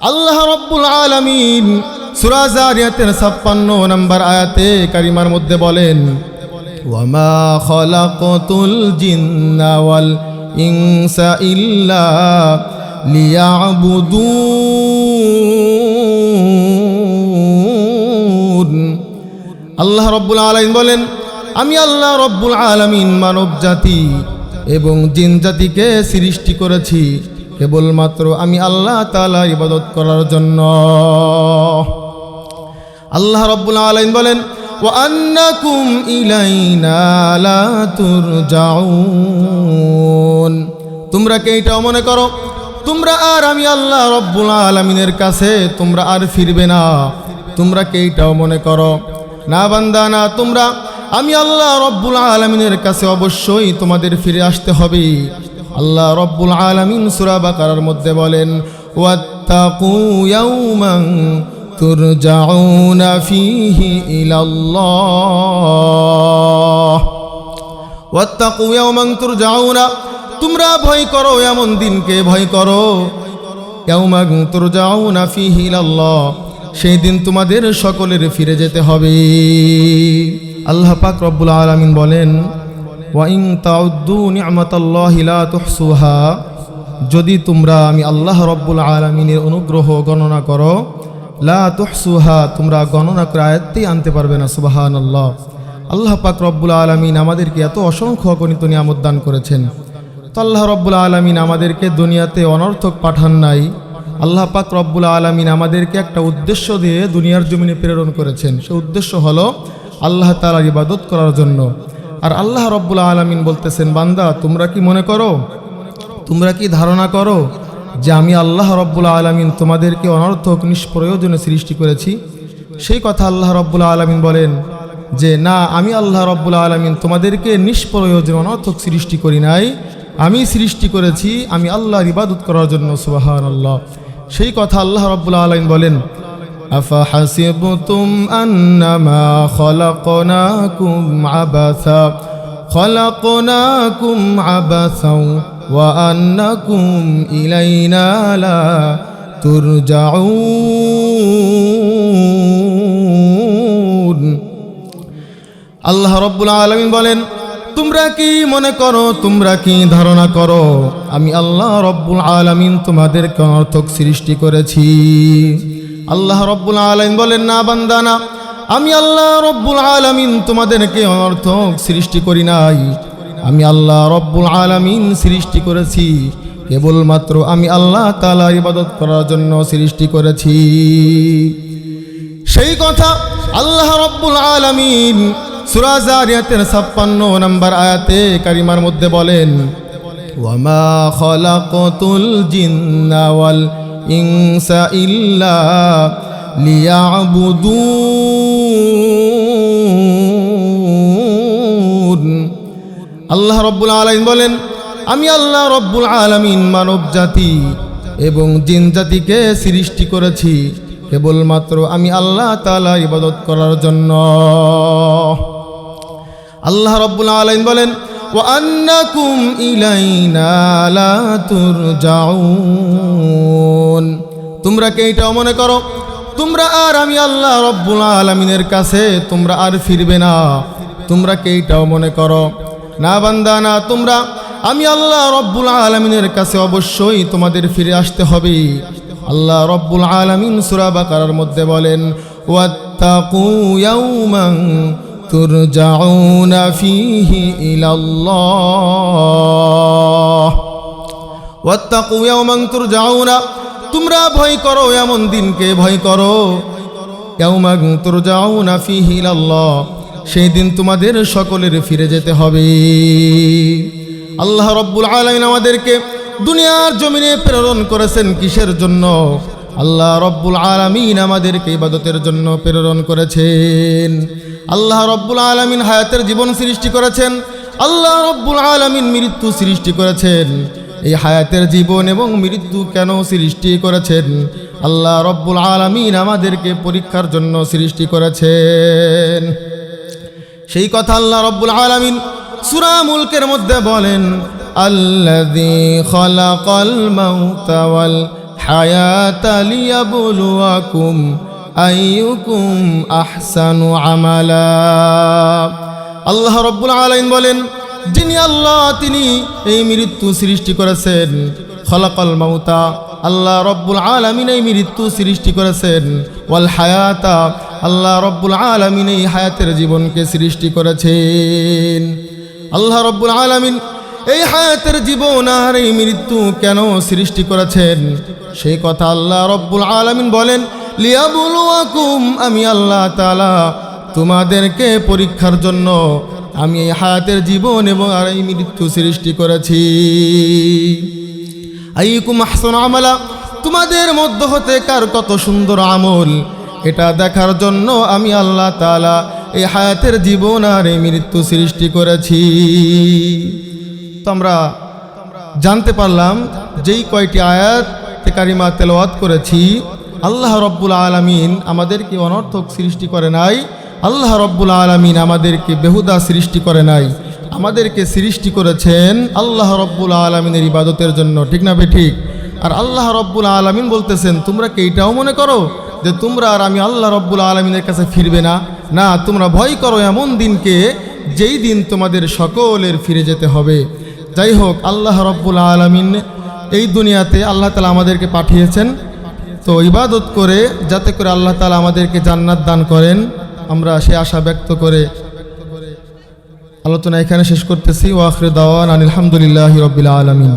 আল্লাহ রব্বুল আলমিন সুরাজারিয়াতের ছাপ্পান্ন নম্বর আয়াতে কারিমার মধ্যে বলেন ইনসা ইল্লা আল্লাহ রব্বুল আলমিন বলেন, আমি আল্লাহ রব্বুল আলমিন মানব জাতি এবং জিন জাতিকে সৃষ্টি করেছি। কেবলমাত্র আমি আল্লাহ তালা ইবাদত করার জন্য। আল্লাহ রব্বুল আলমিন বলেন লা তুরজাউন। তোমরা কে এটাও মনে করো? তোমরা আর আমি আল্লাহ রব্বুল আলমিনের কাছে তোমরা আর ফিরবে না। তোমরা কে এটাও মনে করো? না বান্দা, না তোমরা। আমি আল্লাহ রব্বুল আলমিনের কাছে অবশ্যই তোমাদের ফিরে আসতে হবে। আল্লাহ রব্বুল আলমিন সুরা বাকারার মধ্যে বলেন তোমরা ভয় করো, এমন দিনকে ভয় করো। ইয়াউমান তুরজাউনা ফিহি ইলাল্লাহ, সেই দিন তোমাদের সকলের ফিরে যেতে হবে। আল্লাহ পাক রব্বুল আলামিন বলেন ওয়াইং যদি তোমরা আমি আল্লাহ রব্বুল আলমিনের অনুগ্রহ গণনা করো, লা তোমরা গণনা করে আয়ত্তেই আনতে পারবে না সুবাহান আল্লাহ আল্লাহ পাক রব্বুল আলমিন আমাদেরকে এত অসংখ্য অগণিত নিয়ামত দান করেছেন। তো আল্লাহ রব্বুল আলমিন আমাদেরকে দুনিয়াতে অনর্থক পাঠান নাই। আল্লাহ পাক রব্বুল আলমিন আমাদেরকে একটা উদ্দেশ্য দিয়ে দুনিয়ার জমিনে প্রেরণ করেছেন। সে উদ্দেশ্য হলো আল্লাহ তালার ইবাদত করার জন্য। আর আল্লাহ রব্বুল আলমিন বলতেছেন, বান্দা, তোমরা কি মনে করো? তোমরা কি ধারণা করো যে আমি আল্লাহ রব্বুল আলমিন তোমাদেরকে অনর্থক, নিষ্প্রয়োজনে সৃষ্টি করেছি? সেই কথা আল্লাহ রব্বুল আলমিন বলেন যে, না, আমি আল্লাহ রব্বুল আলমিন তোমাদেরকে নিষ্প্রয়োজন অনর্থক সৃষ্টি করি নাই। আমি সৃষ্টি করেছি, আমি আল্লাহর ইবাদত করার জন্য সুবাহান আল্লাহ সেই কথা আল্লাহ রব্বুল আলমিন বলেন أفحسبتم أنما خلقناكم عبثا خلقناكم عبثا وأنكم إلينا لا ترجعون আল্লাহ রব্বুল আলমিন বলেন তোমরা কি মনে করো তোমরা কি ধারণা করো আমি আল্লাহ রব্বুল আলমিন তোমাদেরকে অনর্থক সৃষ্টি করেছি আল্লাহ রব্বুল আলমিন বলেন, না বান্দানা আমি আল্লাহ রব্বুল আলমিন তোমাদেরকে অনর্থক সৃষ্টি করি নাই। আমি আল্লাহ রব্বুল আলমিন সৃষ্টি করেছি। কেবলমাত্র আমি আল্লাহ তালা ইবাদত করার জন্য সৃষ্টি করেছি। সেই কথা আল্লাহ রব্বুল আলমিন সুরাজারিয়াতের ছাপ্পান্ন নম্বর আয়াতে কারিমার মধ্যে বলেন ওয়ামা খলাকতুল জিন্না ইনসা ইল্লা লিয়াবুদুন। আল্লাহ রব্বুল আলমিন বলেন, আমি আল্লাহ রব্বুল আলমিন মানব জাতি এবং জিন জাতিকে সৃষ্টি করেছি। কেবলমাত্র আমি আল্লাহ তালা ইবাদত করার জন্য। আল্লাহ রব্বুল আলমিন বলেন আন্নাকুম ইলাইনা লা তুরজাউন তোমরা কে এটাও মনে করো? তোমরা আর আমি আল্লাহ রব্বুল আলমিনের কাছে তোমরা আর ফিরবে না। তোমরা কে এটাও মনে করো? না বান্দা, না তোমরা। আমি আল্লাহ রব্বুল আলমিনের কাছে অবশ্যই তোমাদের ফিরে আসতে হবে। আল্লাহ রব্বুল আলমিন সুরা বাকারার মধ্যে বলেন, ওয়াত্তাকু ইয়াউমান তুরজাউনা ফিহি ইলাল্লাহ ওয়াত্তাকু ইয়াউমান তুরজাউনা তোমরা ভয় করো, এমন দিনকে ভয় করো। ইয়াউমান তুরজাউনা ফিহি ইলাল্লাহ সেই দিন তোমাদের সকলের ফিরে যেতে হবে। আল্লাহ রব্বুল আলামিন আমাদেরকে দুনিয়ার জমিনে প্রেরণ করেছেন কিসের জন্য? আল্লাহ রব্বুল আলামিন আমাদেরকে ইবাদতের জন্য প্রেরণ করেছেন। আল্লাহ রব্বুল আলামিন হায়াতের জীবন সৃষ্টি করেছেন। আল্লাহ রব্বুল আলামিন মৃত্যু সৃষ্টি করেছেন। এই হায়াতের জীবন এবং মৃত্যু কেন সৃষ্টি করেছেন? আল্লাহ রব্বুল আলামিন আমাদেরকে পরীক্ষার জন্য সৃষ্টি করেছেন। সেই কথা আল্লাহ রব্বুল আলামিন সূরা মুলকের মধ্যে বলেন, আল্লাযী খালাকাল মাউতা হায়াতালিয়া বলুয়াকুম আহসানু আমালা আল্লাহ রব্বুল আলাইন বলেন, যিনি আল্লাহ, তিনি এই মৃত্যু সৃষ্টি করেছেন। খলাকল মমতা আল্লাহ রব্বুল আলমিন এই মৃত্যু সৃষ্টি করেছেন। ওয়াল হায়াতা, আল্লাহ রব্বুল আলমিন এই হায়াতের জীবনকে সৃষ্টি করেছেন। আল্লাহ রব্বুল আলমিন এই হায়াতের জীবন আর এই মৃত্যু কেন সৃষ্টি করেছেন? সেই কথা আল্লাহ রব্বুল আলামিন বলেন, লিয়াবুলুয়াকুম, আমি আল্লাহ তালা তোমাদেরকে পরীক্ষার জন্য আমি এই হায়াতের জীবন এবং আর এই মৃত্যু সৃষ্টি করেছি। আইকুম আহসন আমলা, তোমাদের মধ্য হতে কার কত সুন্দর আমল? এটা দেখার জন্য আমি আল্লাহ তালা এই হায়াতের জীবন আর এই মৃত্যু সৃষ্টি করেছি। তো আমরা জানতে পারলাম যেই কয়টি আয়াত কারিমা তেলাওয়াত করেছি, আল্লাহ রব্বুল আলমিন আমাদেরকে অনর্থক সৃষ্টি করে নাই, আল্লাহ রব্বুল আলমিন আমাদেরকে বেহুদা সৃষ্টি করে নাই, আমাদেরকে সৃষ্টি করেছেন আল্লাহ রব্বুল আলমিনের ইবাদতের জন্য, ঠিক না ঠিক? আর আল্লাহ রব্বুল আলমিন বলতেছেন, তোমরা কি এইটাও মনে করো যে তোমরা আর আমি আল্লাহ রব্বুল আলমিনের কাছে ফিরবে না? না, তোমরা ভয় করো এমন দিনকে যেই দিন তোমাদের সকলের ফিরে যেতে হবে। যাই হোক, আল্লাহ রব্বুল আলমিন এই দুনিয়াতে আল্লাহ তালা আমাদেরকে পাঠিয়েছেন। তো ইবাদত করে, যাতে করে আল্লাহ তালা আমাদেরকে জান্নাত দান করেন, আমরা সে আশা ব্যক্ত করে আলোচনা এখানে শেষ করতেছি। ওয়াখরে দাওয়ান আলহামদুলিল্লাহ রবিল আলমিন।